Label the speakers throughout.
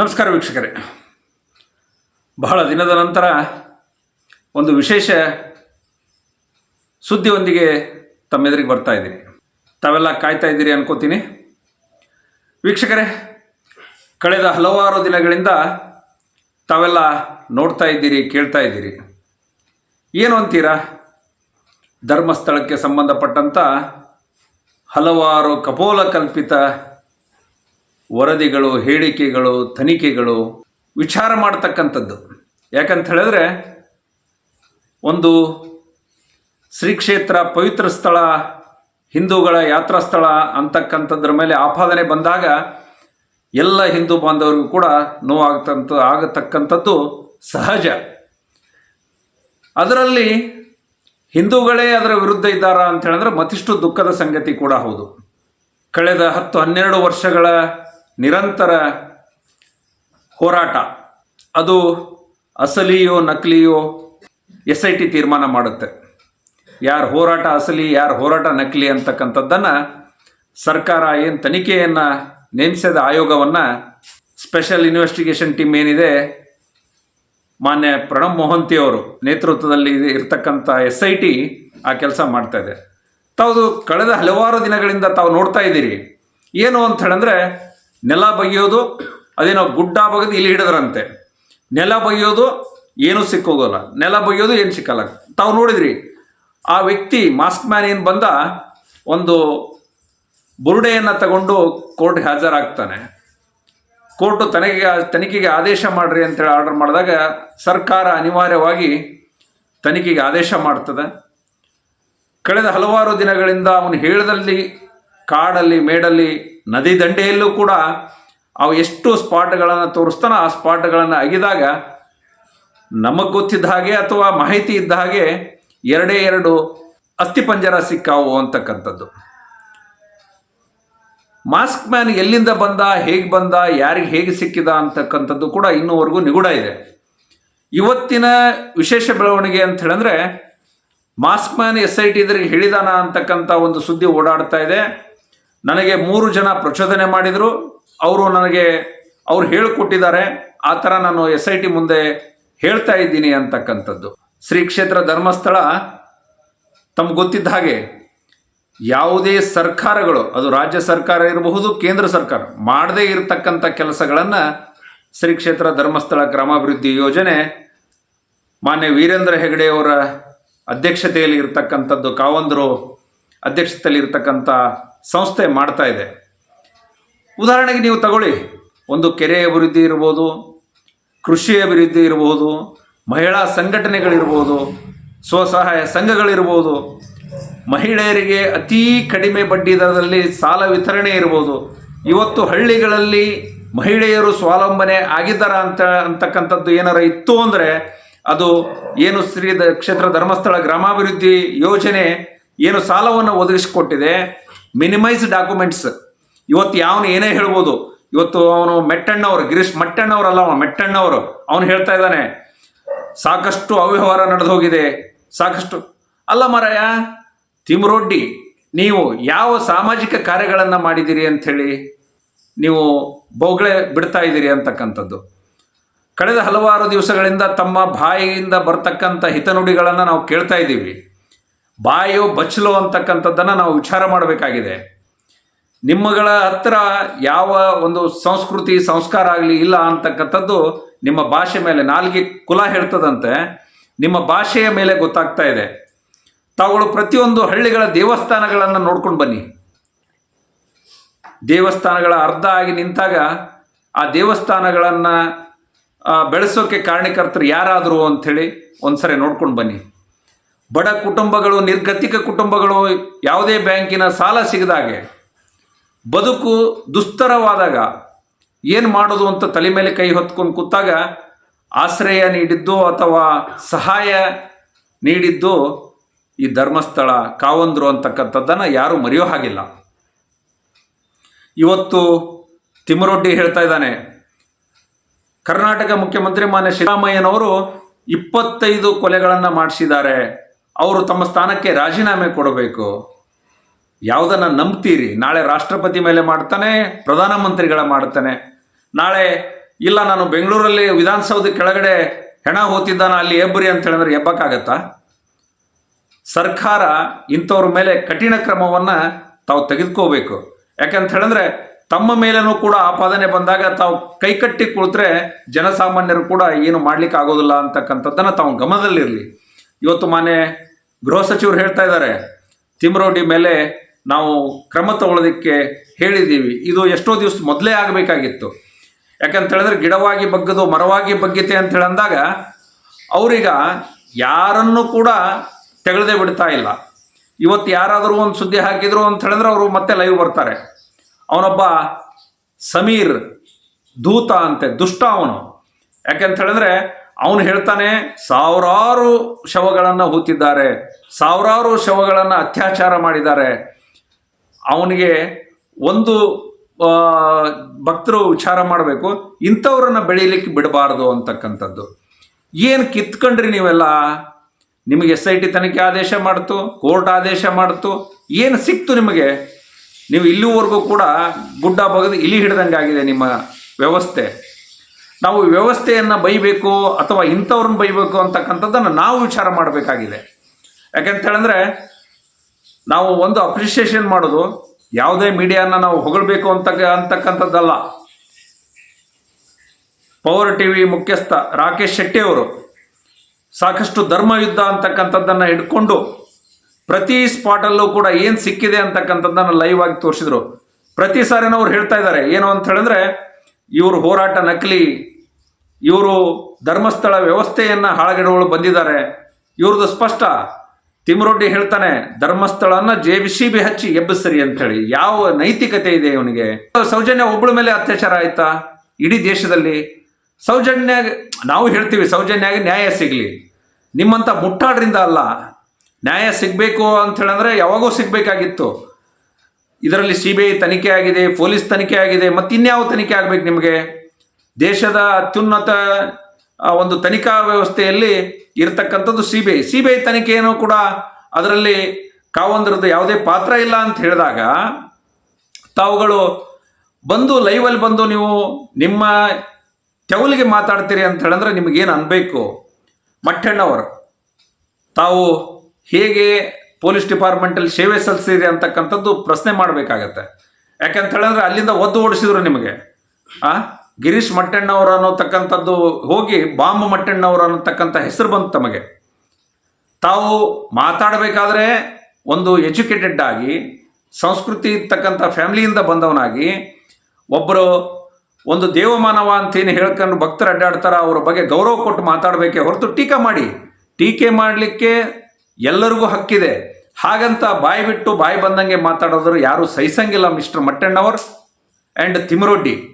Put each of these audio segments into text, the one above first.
Speaker 1: ನಮಸ್ಕಾರ ವೀಕ್ಷಕರೇ. ಬಹಳ ದಿನದ ನಂತರ ಒಂದು ವಿಶೇಷ ಸುದ್ದಿಯೊಂದಿಗೆ ತಮ್ಮೆದುರಿಗೆ ಬರ್ತಾ ಇದ್ದೀನಿ. ತಾವೆಲ್ಲ ಕಾಯ್ತಾ ಇದ್ದೀರಿ ಅನ್ಕೋತೀನಿ. ವೀಕ್ಷಕರೇ, ಕಳೆದ ಹಲವಾರು ದಿನಗಳಿಂದ ತಾವೆಲ್ಲ ನೋಡ್ತಾ ಇದ್ದೀರಿ, ಕೇಳ್ತಾ ಇದ್ದೀರಿ. ಏನು ಅಂತೀರಾ? ಧರ್ಮಸ್ಥಳಕ್ಕೆ ಸಂಬಂಧಪಟ್ಟಂಥ ಹಲವಾರು ಕಪೋಲ ಕಲ್ಪಿತ ವರದಿಗಳು, ಹೇಳಿಕೆಗಳು, ತನಿಖೆಗಳು ವಿಚಾರ ಮಾಡ್ತಕ್ಕಂಥದ್ದು. ಯಾಕಂತ ಹೇಳಿದ್ರೆ, ಒಂದು ಶ್ರೀ ಕ್ಷೇತ್ರ ಪವಿತ್ರ ಸ್ಥಳ, ಹಿಂದೂಗಳ ಯಾತ್ರಾ ಸ್ಥಳ ಅಂತಕ್ಕಂಥದ್ರ ಮೇಲೆ ಆಪಾದನೆ ಬಂದಾಗ ಎಲ್ಲ ಹಿಂದೂ ಬಾಂಧವರಿಗೂ ಕೂಡ ನೋವಾಗ್ತಂತ, ಆಗತಕ್ಕಂಥದ್ದು ಸಹಜ. ಅದರಲ್ಲಿ ಹಿಂದೂಗಳೇ ಅದರ ವಿರುದ್ಧ ಇದ್ದಾರಾ ಅಂತ ಹೇಳಿದ್ರೆ ಮತ್ತಿಷ್ಟು ದುಃಖದ ಸಂಗತಿ ಕೂಡ ಹೌದು. ಕಳೆದ ಹತ್ತು ಹನ್ನೆರಡು ವರ್ಷಗಳ ನಿರಂತರ ಹೋರಾಟ. ಅದು ಅಸಲಿಯೋ ನಕಲಿಯೋ ಎಸ್ ಐ ಟಿ ತೀರ್ಮಾನ ಮಾಡುತ್ತೆ. ಯಾರು ಹೋರಾಟ ಅಸಲಿ, ಯಾರು ಹೋರಾಟ ನಕಲಿ ಅಂತಕ್ಕಂಥದ್ದನ್ನು ಸರ್ಕಾರ ಏನು ತನಿಖೆಯನ್ನು ನೇಮಿಸಿದ ಆಯೋಗವನ್ನು ಸ್ಪೆಷಲ್ ಇನ್ವೆಸ್ಟಿಗೇಷನ್ ಟೀಮ್ ಏನಿದೆ, ಮಾನ್ಯ ಪ್ರಣಬ್ ಮೊಹಂತಿ ಅವರು ನೇತೃತ್ವದಲ್ಲಿ ಇರ್ತಕ್ಕಂಥ ಎಸ್ ಐ ಟಿ ಆ ಕೆಲಸ ಮಾಡ್ತಾ ಇದೆ. ತಾವು ಕಳೆದ ಹಲವಾರು ದಿನಗಳಿಂದ ತಾವು ನೋಡ್ತಾ ಇದ್ದೀರಿ. ಏನು ಅಂತ ಹೇಳಿದ್ರೆ ನೆಲ ಬಗೆಯೋದು ಅದೇನೋ ಗುಡ್ಡ ಬಗೆದು ಇಲ್ಲಿ ಹಿಡಿದ್ರಂತೆ. ನೆಲ ಬಗೆಯೋದು ಏನೂ ಸಿಕ್ಕೋಗೋಲ್ಲ. ನೆಲ ಬಗೆಯೋದು ಏನು ಸಿಕ್ಕಲ್ಲ. ತಾವು ನೋಡಿದ್ರಿ, ಆ ವ್ಯಕ್ತಿ ಮಾಸ್ಕ್ ಮ್ಯಾನ್ ಏನು ಬಂದ, ಒಂದು ಬುರುಡೆಯನ್ನು ತಗೊಂಡು ಕೋರ್ಟ್ಗೆ ಹಾಜರಾಗ್ತಾನೆ. ಕೋರ್ಟು ತನಿಖೆಗೆ ತನಿಖೆಗೆ ಆದೇಶ ಮಾಡ್ರಿ ಅಂತೇಳಿ ಆರ್ಡರ್ ಮಾಡಿದಾಗ ಸರ್ಕಾರ ಅನಿವಾರ್ಯವಾಗಿ ತನಿಖೆಗೆ ಆದೇಶ ಮಾಡ್ತದೆ. ಕಳೆದ ಹಲವಾರು ದಿನಗಳಿಂದ ಅವನು ಹೇಳದಲ್ಲಿ, ಕಾಡಲ್ಲಿ, ಮೇಡಲ್ಲಿ ನದಿ ದಂಡೆಯಲ್ಲೂ ಕೂಡ ಅವು ಎಷ್ಟು ಸ್ಪಾಟ್ಗಳನ್ನು ತೋರಿಸ್ತಾನೆ ಆ ಸ್ಪಾಟ್ಗಳನ್ನು ಅಗಿದಾಗ ನಮಗೆ ಗೊತ್ತಿದ್ದ ಹಾಗೆ ಅಥವಾ ಮಾಹಿತಿ ಇದ್ದ ಹಾಗೆ ಎರಡೇ ಎರಡು ಅಸ್ಥಿಪಂಜರ ಸಿಕ್ಕಾವು ಅಂತಕ್ಕಂಥದ್ದು. ಮಾಸ್ಕ್ ಮ್ಯಾನ್ ಎಲ್ಲಿಂದ ಬಂದ, ಹೇಗೆ ಬಂದ, ಯಾರಿಗೆ ಹೇಗೆ ಸಿಕ್ಕಿದ ಅಂತಕ್ಕಂಥದ್ದು ಕೂಡ ಇನ್ನೂವರೆಗೂ ನಿಗೂಢ ಇದೆ. ಇವತ್ತಿನ ವಿಶೇಷ ಬೆಳವಣಿಗೆ ಅಂತ ಹೇಳಿದ್ರೆ mask man S I T ಇದ್ರಿಗೆ ಹೇಳಿದಾನ ಅಂತಕ್ಕಂಥ ಒಂದು ಸುದ್ದಿ ಓಡಾಡ್ತಾ ಇದೆ. ನನಗೆ ಮೂರು ಜನ ಪ್ರಚೋದನೆ ಮಾಡಿದರು. ಅವರು ನನಗೆ, ಅವ್ರು ಹೇಳಿಕೊಟ್ಟಿದ್ದಾರೆ, ಆ ಥರ ನಾನು ಎಸ್ ಐ ಟಿ ಮುಂದೆ ಹೇಳ್ತಾ ಇದ್ದೀನಿ ಅಂತಕ್ಕಂಥದ್ದು. ಶ್ರೀ ಕ್ಷೇತ್ರ ಧರ್ಮಸ್ಥಳ, ತಮ್ಗೆ ಗೊತ್ತಿದ್ದ ಹಾಗೆ, ಯಾವುದೇ ಸರ್ಕಾರಗಳು, ಅದು ರಾಜ್ಯ ಸರ್ಕಾರ ಇರಬಹುದು, ಕೇಂದ್ರ ಸರ್ಕಾರ, ಮಾಡದೇ ಇರತಕ್ಕಂಥ ಕೆಲಸಗಳನ್ನು ಶ್ರೀ ಕ್ಷೇತ್ರ ಧರ್ಮಸ್ಥಳ ಗ್ರಾಮಾಭಿವೃದ್ಧಿ ಯೋಜನೆ, ಮಾನ್ಯ ವೀರೇಂದ್ರ ಹೆಗಡೆ ಅವರ ಅಧ್ಯಕ್ಷತೆಯಲ್ಲಿ ಇರತಕ್ಕಂಥದ್ದು, ಕಾವಂದರು ಅಧ್ಯಕ್ಷತೆಯಲ್ಲಿ ಇರತಕ್ಕಂಥ ಸಂಸ್ಥೆ ಮಾಡ್ತಾ ಇದೆ. ಉದಾಹರಣೆಗೆ ನೀವು ತಗೊಳ್ಳಿ. ಒಂದು ಕೆರೆ ಅಭಿವೃದ್ಧಿ ಇರ್ಬೋದು, ಕೃಷಿ ಅಭಿವೃದ್ಧಿ ಇರ್ಬೋದು, ಮಹಿಳಾ ಸಂಘಟನೆಗಳಿರ್ಬೋದು, ಸ್ವಸಹಾಯ ಸಂಘಗಳಿರ್ಬೋದು, ಮಹಿಳೆಯರಿಗೆ ಅತೀ ಕಡಿಮೆ ಬಡ್ಡಿ ದರದಲ್ಲಿ ಸಾಲ ವಿತರಣೆ ಇರ್ಬೋದು. ಇವತ್ತು ಹಳ್ಳಿಗಳಲ್ಲಿ ಮಹಿಳೆಯರು ಸ್ವಾವಲಂಬನೆ ಆಗಿದ್ದಾರ ಅಂತ ಅಂತಕ್ಕಂಥದ್ದು ಏನಾರ ಇತ್ತು ಅಂದರೆ ಅದು ಏನು ಶ್ರೀ ಕ್ಷೇತ್ರ ಧರ್ಮಸ್ಥಳ ಗ್ರಾಮಾಭಿವೃದ್ಧಿ ಯೋಜನೆ ಏನು ಸಾಲವನ್ನು ಒದಗಿಸಿಕೊಟ್ಟಿದೆ. ಮಿನಿಮೈಸ್ ಡಾಕ್ಯುಮೆಂಟ್ಸ್ ಇವತ್ತು ಯಾವನು ಏನೇ ಹೇಳ್ಬೋದು. ಇವತ್ತು ಅವನು ಮೆಟ್ಟಣ್ಣವರು, ಗಿರೀಶ್ ಮಟ್ಟಣ್ಣವರಲ್ಲ ಅವನು, ಮೆಟ್ಟಣ್ಣವರು. ಅವನು ಹೇಳ್ತಾ ಇದ್ದಾನೆ, ಸಾಕಷ್ಟು ಅವ್ಯವಹಾರ ನಡೆದು ಹೋಗಿದೆ ಸಾಕಷ್ಟು. ಅಲ್ಲ ಮಾರಾಯ, ತಿಮ್ರೊಡ್ಡಿ, ನೀವು ಯಾವ ಸಾಮಾಜಿಕ ಕಾರ್ಯಗಳನ್ನು ಮಾಡಿದ್ದೀರಿ ಅಂಥೇಳಿ ನೀವು ಬೊಗಳೆ ಬಿಡ್ತಾ ಇದ್ದೀರಿ ಅಂತಕ್ಕಂಥದ್ದು. ಕಳೆದ ಹಲವಾರು ದಿವಸಗಳಿಂದ ತಮ್ಮ ಬಾಯಿಯಿಂದ ಬರ್ತಕ್ಕಂಥ ಹಿತನುಡಿಗಳನ್ನು ನಾವು ಕೇಳ್ತಾ ಇದ್ದೀವಿ. ಬಾಯೋ ಬಚ್ಚಲು ಅಂತಕ್ಕಂಥದ್ದನ್ನು ನಾವು ವಿಚಾರ ಮಾಡಬೇಕಾಗಿದೆ. ನಿಮ್ಮಗಳ ಹತ್ರ ಯಾವ ಒಂದು ಸಂಸ್ಕೃತಿ, ಸಂಸ್ಕಾರ ಆಗಲಿ ಇಲ್ಲ ಅಂತಕ್ಕಂಥದ್ದು ನಿಮ್ಮ ಭಾಷೆ ಮೇಲೆ ನಾಲ್ಗೆ ಕುಲ ಹೇಳ್ತದಂತೆ ನಿಮ್ಮ ಭಾಷೆಯ ಮೇಲೆ ಗೊತ್ತಾಗ್ತಾ ಇದೆ. ತಾವುಗಳು ಪ್ರತಿಯೊಂದು ಹಳ್ಳಿಗಳ ದೇವಸ್ಥಾನಗಳನ್ನು ನೋಡ್ಕೊಂಡು ಬನ್ನಿ. ದೇವಸ್ಥಾನಗಳ ಅರ್ಧ ಆಗಿ ನಿಂತಾಗ ಆ ದೇವಸ್ಥಾನಗಳನ್ನು ಬೆಳೆಸೋಕೆ ಕಾರಣಕರ್ತರು ಯಾರಾದರು ಅಂಥೇಳಿ ಒಂದ್ಸರಿ ನೋಡ್ಕೊಂಡು ಬನ್ನಿ. ಬಡ ಕುಟುಂಬಗಳು, ನಿರ್ಗತಿಕ ಕುಟುಂಬಗಳು ಯಾವುದೇ ಬ್ಯಾಂಕಿನ ಸಾಲ ಸಿಗದಾಗೆ ಬದುಕು ದುಸ್ತರವಾದಾಗ ಏನು ಮಾಡೋದು ಅಂತ ತಲೆ ಮೇಲೆ ಕೈ ಹೊತ್ಕೊಂಡು ಕೂತಾಗ ಆಶ್ರಯ ನೀಡಿದ್ದು ಅಥವಾ ಸಹಾಯ ನೀಡಿದ್ದು ಈ ಧರ್ಮಸ್ಥಳ, ಕಾವಂದ್ರು ಅಂತಕ್ಕಂಥದ್ದನ್ನು ಯಾರೂ ಮರೆಯೋ ಹಾಗಿಲ್ಲ. ಇವತ್ತು ತಿಮ್ಮರೊಡ್ಡಿ ಹೇಳ್ತಾ ಇದ್ದಾನೆ, ಕರ್ನಾಟಕ ಮುಖ್ಯಮಂತ್ರಿ ಮಾನ್ಯ ಸಿದ್ದರಾಮಯ್ಯನವರು ಇಪ್ಪತ್ತೈದು ಕೊಲೆಗಳನ್ನು ಮಾಡಿಸಿದ್ದಾರೆ. ಅವರು ತಮ್ಮ ಸ್ಥಾನಕ್ಕೆ ರಾಜೀನಾಮೆ ಕೊಡಬೇಕು. ಯಾವುದನ್ನು ನಂಬ್ತೀರಿ? ನಾಳೆ ರಾಷ್ಟ್ರಪತಿ ಮೇಲೆ ಮಾಡ್ತಾನೆ, ಪ್ರಧಾನಮಂತ್ರಿಗಳ ಮಾಡ್ತಾನೆ. ನಾಳೆ, ಇಲ್ಲ, ನಾನು ಬೆಂಗಳೂರಲ್ಲಿ ವಿಧಾನಸೌಧ ಕೆಳಗಡೆ ಹೆಣ ಹೋತಿದ್ದಾನ, ಅಲ್ಲಿ ಎಬ್ಬರಿ ಅಂತ ಹೇಳಿದ್ರೆ ಎಬ್ಬಕ್ಕಾಗತ್ತಾ ಸರ್ಕಾರ ಇಂಥವ್ರ ಮೇಲೆ ಕಠಿಣ ಕ್ರಮವನ್ನು ತಾವು ತೆಗೆದುಕೋಬೇಕು. ಯಾಕಂತ ಹೇಳಿದ್ರೆ, ತಮ್ಮ ಮೇಲೇನೂ ಕೂಡ ಆಪಾದನೆ ಬಂದಾಗ ತಾವು ಕೈಕಟ್ಟಿ ಕುಳಿತರೆ ಜನಸಾಮಾನ್ಯರು ಕೂಡ ಏನು ಮಾಡ್ಲಿಕ್ಕೆ ಆಗೋದಿಲ್ಲ ಅಂತಕ್ಕಂಥದ್ದನ್ನು ತಾವು ಗಮನದಲ್ಲಿರಲಿ. ಇವತ್ತು ಮಾನ್ಯ ಗೃಹ ಸಚಿವರು ಹೇಳ್ತಾ ಇದ್ದಾರೆ, ತಿಮ್ರೋಡಿ ಮೇಲೆ ನಾವು ಕ್ರಮ ತಗೊಳ್ಳೋದಕ್ಕೆ ಹೇಳಿದ್ದೀವಿ. ಇದು ಎಷ್ಟೋ ದಿವಸ ಮೊದಲೇ ಆಗಬೇಕಾಗಿತ್ತು. ಯಾಕಂತ ಹೇಳಿದ್ರೆ ಗಿಡವಾಗಿ ಬಗ್ಗದು, ಮರವಾಗಿ ಬಗ್ಗಿತೆ ಅಂತ ಹೇಳಂದಾಗ ಅವರೀಗ ಯಾರನ್ನು ಕೂಡ ತೆಗೆದೇ ಬಿಡ್ತಾ ಇಲ್ಲ. ಇವತ್ತು ಯಾರಾದರೂ ಒಂದು ಸುದ್ದಿ ಹಾಕಿದ್ರು ಅಂತ ಹೇಳಿದ್ರೆ ಅವರು ಮತ್ತೆ ಲೈವ್ ಬರ್ತಾರೆ. ಅವನೊಬ್ಬ ಸಮೀರ್ ದೂತ ಅಂತೆ, ದುಷ್ಟ ಅವನು. ಯಾಕೆಂತ ಹೇಳಿದ್ರೆ ಅವನು ಹೇಳ್ತಾನೆ, ಸಾವಿರಾರು ಶವಗಳನ್ನು ಹೂತಿದ್ದಾರೆ, ಸಾವಿರಾರು ಶವಗಳನ್ನು ಅತ್ಯಾಚಾರ ಮಾಡಿದ್ದಾರೆ. ಅವನಿಗೆ ಒಂದು ಭಕ್ತರು ವಿಚಾರ ಮಾಡಬೇಕು, ಇಂಥವ್ರನ್ನ ಬೆಳೀಲಿಕ್ಕೆ ಬಿಡಬಾರ್ದು ಅಂತಕ್ಕಂಥದ್ದು. ಏನು ಕಿತ್ಕೊಂಡ್ರಿ ನೀವೆಲ್ಲ? ನಿಮಗೆ ಎಸ್ ಐ ಟಿ ತನಿಖೆ ಆದೇಶ ಮಾಡ್ತು, ಕೋರ್ಟ್ ಆದೇಶ ಮಾಡ್ತು, ಏನು ಸಿಕ್ತು ನಿಮಗೆ? ನೀವು ಇಲ್ಲಿವರೆಗೂ ಕೂಡ ಗುಡ್ಡ ಬಗೆದು ಇಲಿ ಹಿಡ್ದಂಗೆ ಆಗಿದೆ ನಿಮ್ಮ ವ್ಯವಸ್ಥೆ. ನಾವು ವ್ಯವಸ್ಥೆಯನ್ನು ಬೈಬೇಕು ಅಥವಾ ಇಂಥವ್ರನ್ನ ಬೈಬೇಕು ಅಂತಕ್ಕಂಥದ್ದನ್ನು ನಾವು ವಿಚಾರ ಮಾಡಬೇಕಾಗಿದೆ. ಯಾಕಂತ ಹೇಳಿದ್ರೆ, ನಾವು ಒಂದು ಅಪ್ರಿಷಿಯೇಷನ್ ಮಾಡೋದು ಯಾವುದೇ ಮೀಡಿಯಾನ ನಾವು ಹೊಗಳಬೇಕು ಅಂತ, ಅಂತಕ್ಕಂಥದ್ದಲ್ಲ. ಪವರ್ ಟಿ ವಿ ಮುಖ್ಯಸ್ಥ ರಾಕೇಶ್ ಶೆಟ್ಟಿಯವರು ಸಾಕಷ್ಟು ಧರ್ಮಯುದ್ಧ ಅಂತಕ್ಕಂಥದ್ದನ್ನು ಹಿಡ್ಕೊಂಡು ಪ್ರತಿ ಸ್ಪಾಟಲ್ಲೂ ಕೂಡ ಏನು ಸಿಕ್ಕಿದೆ ಅಂತಕ್ಕಂಥದ್ದನ್ನು ಲೈವ್ ಆಗಿ ತೋರಿಸಿದ್ರು. ಪ್ರತಿ ಸಾರಿನೂ ಅವ್ರು ಹೇಳ್ತಾ ಇದ್ದಾರೆ, ಏನು ಅಂತ ಹೇಳಿದ್ರೆ, ಇವರು ಹೋರಾಟ ನಕಲಿ ಇವರು ಧರ್ಮಸ್ಥಳ ವ್ಯವಸ್ಥೆಯನ್ನು ಹಾಳಗೆಡವಳು ಬಂದಿದ್ದಾರೆ. ಇವ್ರದ್ದು ಸ್ಪಷ್ಟ. ತಿಮ್ರೊಡ್ಡಿ ಹೇಳ್ತಾನೆ ಧರ್ಮಸ್ಥಳನ ಜೆ ಬಿ ಸಿ ಬಿ ಹಚ್ಚಿ ಎಬ್ಬಿಸ್ರಿ ಅಂತೇಳಿ ಯಾವ ನೈತಿಕತೆ ಇದೆ ಇವನಿಗೆ? ಸೌಜನ್ಯ ಒಬ್ಬಳ ಮೇಲೆ ಅತ್ಯಾಚಾರ ಆಯ್ತಾ? ಇಡೀ ದೇಶದಲ್ಲಿ ಸೌಜನ್ಯ, ನಾವು ಹೇಳ್ತೀವಿ ಸೌಜನ್ಯಾಗ ನ್ಯಾಯ ಸಿಗಲಿ. ನಿಮ್ಮಂಥ ಮುಟ್ಟಾಡ್ರಿಂದ ಅಲ್ಲ. ನ್ಯಾಯ ಸಿಗಬೇಕು ಅಂತ ಹೇಳಿದ್ರೆ ಯಾವಾಗೋ ಸಿಗಬೇಕಾಗಿತ್ತು. ಇದರಲ್ಲಿ ಸಿ ಬಿ ಐ ತನಿಖೆ ಆಗಿದೆ, ಪೊಲೀಸ್ ತನಿಖೆ ಆಗಿದೆ ಮತ್ತು ಇನ್ಯಾವ ತನಿಖೆ ಆಗಬೇಕು ನಿಮಗೆ? ದೇಶದ ಅತ್ಯುನ್ನತ ಒಂದು ತನಿಖಾ ವ್ಯವಸ್ಥೆಯಲ್ಲಿ ಇರತಕ್ಕಂಥದ್ದು C B I C B I ತನಿಖೆಯನ್ನು ಕೂಡ ಅದರಲ್ಲಿ ಕಾವಂದ್ರದ್ದು ಯಾವುದೇ ಪಾತ್ರ ಇಲ್ಲ ಅಂತ ಹೇಳಿದಾಗ, ತಾವುಗಳು ಬಂದು ಲೈವಲ್ಲಿ ಬಂದು ನೀವು ನಿಮ್ಮ ತೆವಲಿಗೆ ಮಾತಾಡ್ತೀರಿ ಅಂತ ಹೇಳಿದ್ರೆ ನಿಮಗೇನು ಅನ್ಬೇಕು? ಮಟ್ಟಣ್ಣವರು, ತಾವು ಹೇಗೆ ಪೊಲೀಸ್ ಡಿಪಾರ್ಟ್ಮೆಂಟಲ್ಲಿ ಸೇವೆ ಸಲ್ಲಿಸಿದೆ ಅಂತಕ್ಕಂಥದ್ದು ಪ್ರಶ್ನೆ ಮಾಡಬೇಕಾಗತ್ತೆ. ಯಾಕಂತ ಹೇಳಿದ್ರೆ ಅಲ್ಲಿಂದ ಒದ್ದು ಓಡಿಸಿದ್ರು ನಿಮಗೆ. ಆ? ಗಿರೀಶ್ ಮಟ್ಟಣ್ಣವರು ಅನ್ನೋತಕ್ಕಂಥದ್ದು ಹೋಗಿ ಬಾಂಬ್ ಮಟ್ಟಣ್ಣವರು ಅನ್ನತಕ್ಕಂಥ ಹೆಸರು ಬಂತು ತಮಗೆ. ತಾವು ಮಾತಾಡಬೇಕಾದ್ರೆ ಒಂದು ಎಜುಕೇಟೆಡ್ ಆಗಿ, ಸಂಸ್ಕೃತಿ ಇರ್ತಕ್ಕಂಥ ಫ್ಯಾಮಿಲಿಯಿಂದ ಬಂದವನಾಗಿ ಒಬ್ಬರು ಒಂದು ದೇವಮಾನವ ಅಂತೇನು ಹೇಳ್ಕೊಂಡು ಭಕ್ತರು ಅಡ್ಡಾಡ್ತಾರೆ ಅವ್ರ ಬಗ್ಗೆ ಗೌರವ ಕೊಟ್ಟು ಮಾತಾಡಬೇಕೆ ಹೊರತು ಟೀಕೆ ಮಾಡಿ. ಟೀಕೆ ಮಾಡಲಿಕ್ಕೆ ಎಲ್ಲರಿಗೂ ಹಕ್ಕಿದೆ. ಹಾಗಂತ ಬಾಯಿ ಬಿಟ್ಟು ಬಾಯಿ ಬಂದಂಗೆ ಮಾತಾಡೋದ್ರು ಯಾರು ಸಹಿಸಂಗಿಲ್ಲ ಮಿಸ್ಟರ್ ಮಟ್ಟಣ್ಣವರ್. ಆ್ಯಂಡ್ ತಿಮರೊಡ್ಡಿ.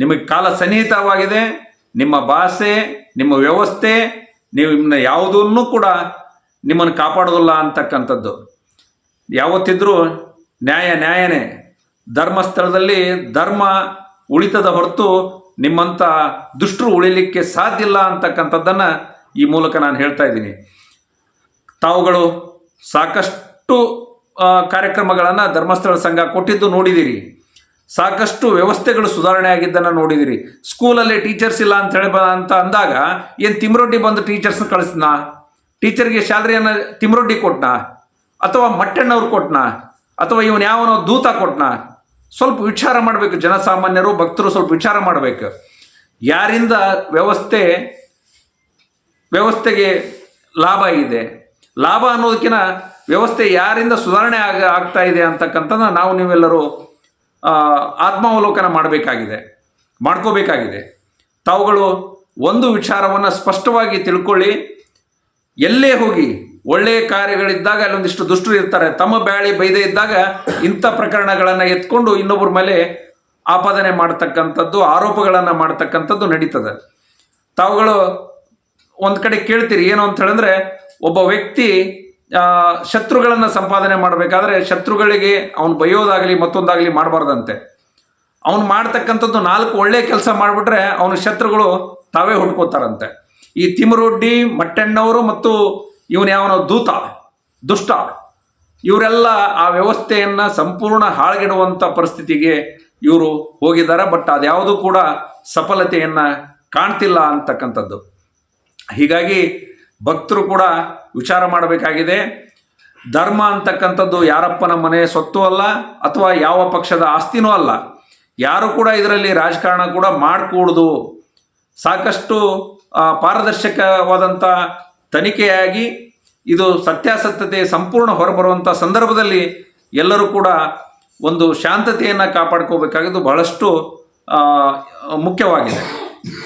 Speaker 1: ನಿಮಗೆ ಕಾಲ ಸನ್ನಿಹಿತವಾಗಿದೆ, ನಿಮ್ಮ ಭಾಷೆ, ನಿಮ್ಮ ವ್ಯವಸ್ಥೆ, ನೀವು ಯಾವುದನ್ನು ಕೂಡ ನಿಮ್ಮನ್ನು ಕಾಪಾಡೋದಿಲ್ಲ ಅಂತಕ್ಕಂಥದ್ದು. ಯಾವತ್ತಿದ್ರೂ ನ್ಯಾಯ ನ್ಯಾಯನೇ. ಧರ್ಮಸ್ಥಳದಲ್ಲಿ ಧರ್ಮ ಉಳಿತದ ಹೊರತು ನಿಮ್ಮಂಥ ದುಷ್ಟರು ಉಳಿಲಿಕ್ಕೆ ಸಾಧ್ಯ ಇಲ್ಲ ಅಂತಕ್ಕಂಥದ್ದನ್ನು ಈ ಮೂಲಕ ನಾನು ಹೇಳ್ತಾ ಇದ್ದೀನಿ. ತಾವುಗಳು ಸಾಕಷ್ಟು ಕಾರ್ಯಕ್ರಮಗಳನ್ನು ಧರ್ಮಸ್ಥಳ ಸಂಘ ಕೊಟ್ಟಿದ್ದು ನೋಡಿದ್ದೀರಿ. ಸಾಕಷ್ಟು ವ್ಯವಸ್ಥೆಗಳು ಸುಧಾರಣೆ ಆಗಿದ್ದನ್ನು ನೋಡಿದಿರಿ. ಸ್ಕೂಲಲ್ಲಿ ಟೀಚರ್ಸ್ ಇಲ್ಲ ಅಂತ ಹೇಳಿ ಅಂತ ಅಂದಾಗ, ಏನು ತಿಮ್ರೊಡ್ಡಿ ಬಂದು ಟೀಚರ್ಸ್ನ ಕಳಿಸ್ನಾ? ಟೀಚರ್ಗೆ ಸ್ಯಾಲ್ರಿಯನ್ನು ತಿಮ್ರೊಡ್ಡಿ ಕೊಟ್ನಾ? ಅಥವಾ ಮಟ್ಟಣ್ಣವ್ರು ಕೊಟ್ನಾ? ಅಥವಾ ಇವನು ಯಾವನೋ ದೂತ ಕೊಟ್ನಾ? ಸ್ವಲ್ಪ ವಿಚಾರ ಮಾಡಬೇಕು, ಜನಸಾಮಾನ್ಯರು, ಭಕ್ತರು ಸ್ವಲ್ಪ ವಿಚಾರ ಮಾಡಬೇಕು. ಯಾರಿಂದ ವ್ಯವಸ್ಥೆ, ವ್ಯವಸ್ಥೆಗೆ ಲಾಭ ಇದೆ? ಲಾಭ ಅನ್ನೋದಕ್ಕಿಂತ ವ್ಯವಸ್ಥೆ ಯಾರಿಂದ ಸುಧಾರಣೆ ಆಗ, ಆಗ್ತಾ ಇದೆ ಅಂತಕ್ಕಂಥದ್ದು ನಾವು ನೀವೆಲ್ಲರೂ ಆತ್ಮಾವಲೋಕನ ಮಾಡಬೇಕಾಗಿದೆ, ಮಾಡ್ಕೋಬೇಕಾಗಿದೆ. ತಾವುಗಳು ಒಂದು ವಿಚಾರವನ್ನು ಸ್ಪಷ್ಟವಾಗಿ ತಿಳ್ಕೊಳ್ಳಿ. ಎಲ್ಲೇ ಹೋಗಿ ಒಳ್ಳೆಯ ಕಾರ್ಯಗಳಿದ್ದಾಗ ಅಲ್ಲೊಂದಿಷ್ಟು ದುಷ್ಟರು ಇರ್ತಾರೆ. ತಮ್ಮ ಬ್ಯಾಳಿ ಬೈದೆ ಇದ್ದಾಗ ಇಂಥ ಪ್ರಕರಣಗಳನ್ನು ಎತ್ಕೊಂಡು ಇನ್ನೊಬ್ಬರ ಮೇಲೆ ಆಪಾದನೆ ಮಾಡ್ತಕ್ಕಂಥದ್ದು, ಆರೋಪಗಳನ್ನು ಮಾಡ್ತಕ್ಕಂಥದ್ದು ನಡೀತದೆ. ತಾವುಗಳು ಒಂದು ಕಡೆ ಕೇಳ್ತೀರಿ, ಏನು ಅಂತ ಹೇಳಿದ್ರೆ ಒಬ್ಬ ವ್ಯಕ್ತಿ ಶತ್ರುಗಳನ್ನು ಸಂಪಾದನೆ ಮಾಡಬೇಕಾದ್ರೆ ಶತ್ರುಗಳಿಗೆ ಅವನು ಬೈಯೋದಾಗಲಿ ಮತ್ತೊಂದಾಗಲಿ ಮಾಡಬಾರ್ದಂತೆ. ಅವನು ಮಾಡ್ತಕ್ಕಂಥದ್ದು ನಾಲ್ಕು ಒಳ್ಳೆ ಕೆಲಸ ಮಾಡಿಬಿಟ್ರೆ ಅವನು ಶತ್ರುಗಳು ತಾವೇ ಹುಡ್ಕೋತಾರಂತೆ ಈ ತಿಮರೊಡ್ಡಿ, ಮಟ್ಟಣ್ಣವರು ಮತ್ತು ಇವನು ಯಾವನೋ ದೂತ, ದುಷ್ಟ, ಇವರೆಲ್ಲ ಆ ವ್ಯವಸ್ಥೆಯನ್ನು ಸಂಪೂರ್ಣ ಹಾಳ್ಗೆಡುವಂಥ ಪರಿಸ್ಥಿತಿಗೆ ಇವರು ಹೋಗಿದ್ದಾರೆ. ಬಟ್ ಅದ್ಯಾವುದೂ ಕೂಡ ಸಫಲತೆಯನ್ನು ಕಾಣ್ತಿಲ್ಲ ಅಂತಕ್ಕಂಥದ್ದು. ಹೀಗಾಗಿ ಭಕ್ತರು ಕೂಡ ವಿಚಾರ ಮಾಡಬೇಕಾಗಿದೆ. ಧರ್ಮ ಅಂತಕ್ಕಂಥದ್ದು ಯಾರಪ್ಪನ ಮನೆ ಸೊತ್ತು ಅಲ್ಲ, ಅಥವಾ ಯಾವ ಪಕ್ಷದ ಆಸ್ತಿನೂ ಅಲ್ಲ. ಯಾರು ಕೂಡ ಇದರಲ್ಲಿ ರಾಜಕಾರಣ ಕೂಡ ಮಾಡಕೂಡ್ದು. ಸಾಕಷ್ಟು ಪಾರದರ್ಶಕವಾದಂಥ ತನಿಖೆಯಾಗಿ ಇದು ಸತ್ಯಾಸತ್ಯತೆ ಸಂಪೂರ್ಣ ಹೊರಬರುವಂಥ ಸಂದರ್ಭದಲ್ಲಿ ಎಲ್ಲರೂ ಕೂಡ ಒಂದು ಶಾಂತತೆಯನ್ನು ಕಾಪಾಡ್ಕೋಬೇಕಾಗಿದ್ದು ಬಹಳಷ್ಟು ಮುಖ್ಯವಾಗಿದೆ.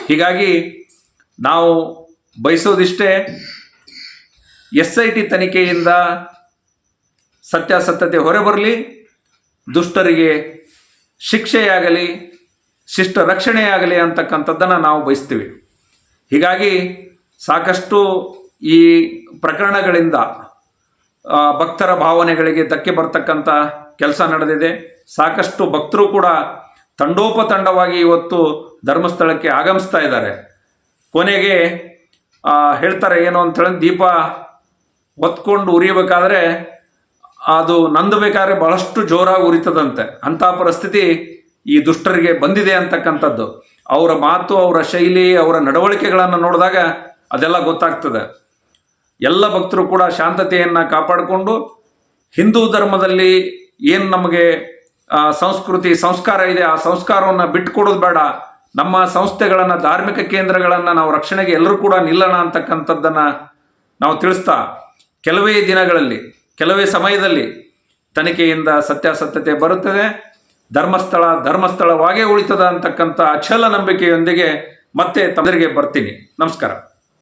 Speaker 1: ಹೀಗಾಗಿ ನಾವು ಬಯಸೋದಿಷ್ಟೇ ಎಸ್ ಐ ಟಿ ತನಿಖೆಯಿಂದ ಸತ್ಯಾಸತ್ಯತೆ ಹೊರಬರಲಿ ದುಷ್ಟರಿಗೆ ಶಿಕ್ಷೆಯಾಗಲಿ, ಶಿಷ್ಟ ರಕ್ಷಣೆಯಾಗಲಿ ಅಂತಕ್ಕಂಥದ್ದನ್ನು ನಾವು ಬಯಸ್ತೀವಿ. ಹೀಗಾಗಿ ಸಾಕಷ್ಟು ಈ ಪ್ರಕರಣಗಳಿಂದ ಭಕ್ತರ ಭಾವನೆಗಳಿಗೆ ಧಕ್ಕೆ ಬರ್ತಕ್ಕಂಥ ಕೆಲಸ ನಡೆದಿದೆ. ಸಾಕಷ್ಟು ಭಕ್ತರು ಕೂಡ ತಂಡೋಪತಂಡವಾಗಿ ಇವತ್ತು ಧರ್ಮಸ್ಥಳಕ್ಕೆ ಆಗಮಿಸ್ತಾ ಇದ್ದಾರೆ. ಕೊನೆಗೆ ಹೇಳ್ತಾರೆ ಏನು ಅಂತ ಹೇಳಿ ದೀಪ ಹೊತ್ಕೊಂಡು ಉರಿಯಬೇಕಾದ್ರೆ ಅದು ನಂದಬೇಕಾದ್ರೆ ಬಹಳಷ್ಟು ಜೋರಾಗಿ ಉರಿತದಂತೆ. ಅಂಥ ಪರಿಸ್ಥಿತಿ ಈ ದುಷ್ಟರಿಗೆ ಬಂದಿದೆ ಅಂತಕ್ಕಂಥದ್ದು. ಅವರ ಮಾತು, ಅವರ ಶೈಲಿ, ಅವರ ನಡವಳಿಕೆಗಳನ್ನು ನೋಡಿದಾಗ ಅದೆಲ್ಲ ಗೊತ್ತಾಗ್ತದೆ. ಎಲ್ಲ ಭಕ್ತರು ಕೂಡ ಶಾಂತತೆಯನ್ನು ಕಾಪಾಡಿಕೊಂಡು ಹಿಂದೂ ಧರ್ಮದಲ್ಲಿ ಏನು ನಮಗೆ ಸಂಸ್ಕೃತಿ, ಸಂಸ್ಕಾರ ಇದೆ, ಆ ಸಂಸ್ಕಾರವನ್ನು ಬಿಟ್ಟುಕೊಡೋದು ಬೇಡ. ನಮ್ಮ ಸಂಸ್ಥೆಗಳನ್ನು, ಧಾರ್ಮಿಕ ಕೇಂದ್ರಗಳನ್ನು ನಾವು ರಕ್ಷಣೆಗೆ ಎಲ್ಲರೂ ಕೂಡ ನಿಲ್ಲೋಣ ಅಂತಕ್ಕಂಥದ್ದನ್ನು ನಾವು ತಿಳಿಸ್ತಾ, ಕೆಲವೇ ದಿನಗಳಲ್ಲಿ, ಕೆಲವೇ ಸಮಯದಲ್ಲಿ ತನಿಖೆಯಿಂದ ಸತ್ಯಾಸತ್ಯತೆ ಬರುತ್ತದೆ. ಧರ್ಮಸ್ಥಳ, ಧರ್ಮಸ್ಥಳವಾಗೇ ಉಳಿತದ ಅಂತಕ್ಕಂಥ ಅಚಲ ನಂಬಿಕೆಯೊಂದಿಗೆ ಮತ್ತೆ ತಮ್ಮರಿಗೆ ಬರ್ತೀನಿ. ನಮಸ್ಕಾರ.